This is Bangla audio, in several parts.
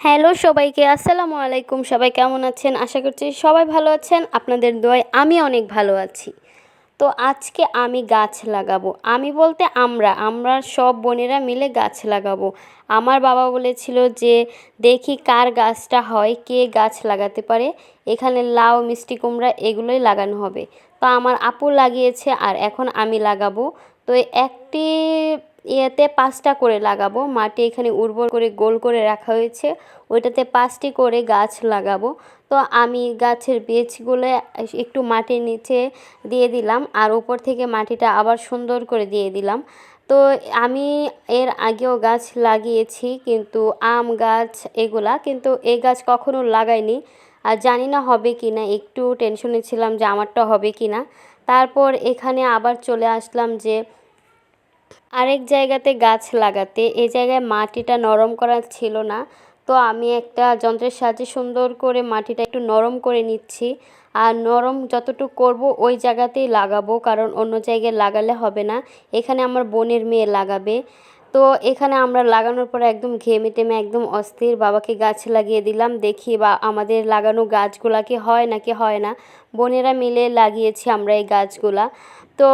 হ্যালো সবাইকে, আসসালামু আলাইকুম। সবাই কেমন আছেন? আশা করছি সবাই ভালো আছেন। আপনাদের দোয়ায় আমি অনেক ভালো আছি। তো আজকে আমি গাছ লাগাবো। আমি বলতে আমরা আমরা সব বোনেরা মিলে গাছ লাগাবো। আমার বাবা বলেছিল যে, দেখি কার গাছটা হয়, কে গাছ লাগাতে পারে। এখানে লাউ, মিষ্টি কুমড়া এগুলোই লাগানো হবে। তো আমার আপু লাগিয়েছে আর এখন আমি লাগাবো। তো একটি ইয়েতে পাঁচটা করে লাগাবো। মাটি এখানে উর্বর করে গোল করে রাখা হয়েছে। ওইটাতে পাঁচটি করে গাছ লাগাবো। তো আমি গাছের বীজগুলো একটু মাটির নিচে দিয়ে দিলাম আর উপর থেকে মাটিটা আবার সুন্দর করে দিয়ে দিলাম। তো আমি এর আগেও গাছ লাগিয়েছি কিন্তু আম গাছ এগুলা কিন্তু এই গাছ কখনো লাগাইনি। আর জানি না হবে কি না একটু টেনশনে ছিলাম যে আমারটা হবে কি না তারপর এখানে আবার চলে আসলাম যে আরেক জায়গাতে গাছ লাগাতে। এ জায়গায় মাটিটা নরম করা ছিল না। তো আমি একটা যন্ত্রের সাহায্যে সুন্দর করে মাটিটা একটু নরম করে নিচ্ছি। আর নরম যতটুকু করব, ওই জায়গাতেই লাগাবো, কারণ অন্য জায়গায় লাগালে হবে না। এখানে আমার বোনের মেয়ে লাগাবে। তো এখানে আমরা লাগানোর পর একদম ঘেমে টেমে একদম অস্থির বাবাকে গাছ লাগিয়ে দিলাম, দেখি বা আমাদের লাগানো গাছগুলা কি হয় নাকি হয় না। বোনেরা মিলে লাগিয়েছি আমরা এই গাছগুলা। তো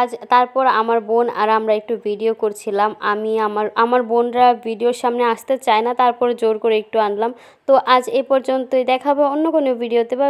আজ তারপর আমার বোন আর আমরা একটু ভিডিও করছিলাম। আমি আমার আমার বোনরা ভিডিওর সামনে আসতে চায় না, তারপর জোর করে একটু আনলাম। তো আজ এ পর্যন্তই, দেখাবো অন্য কোনো ভিডিওতে বা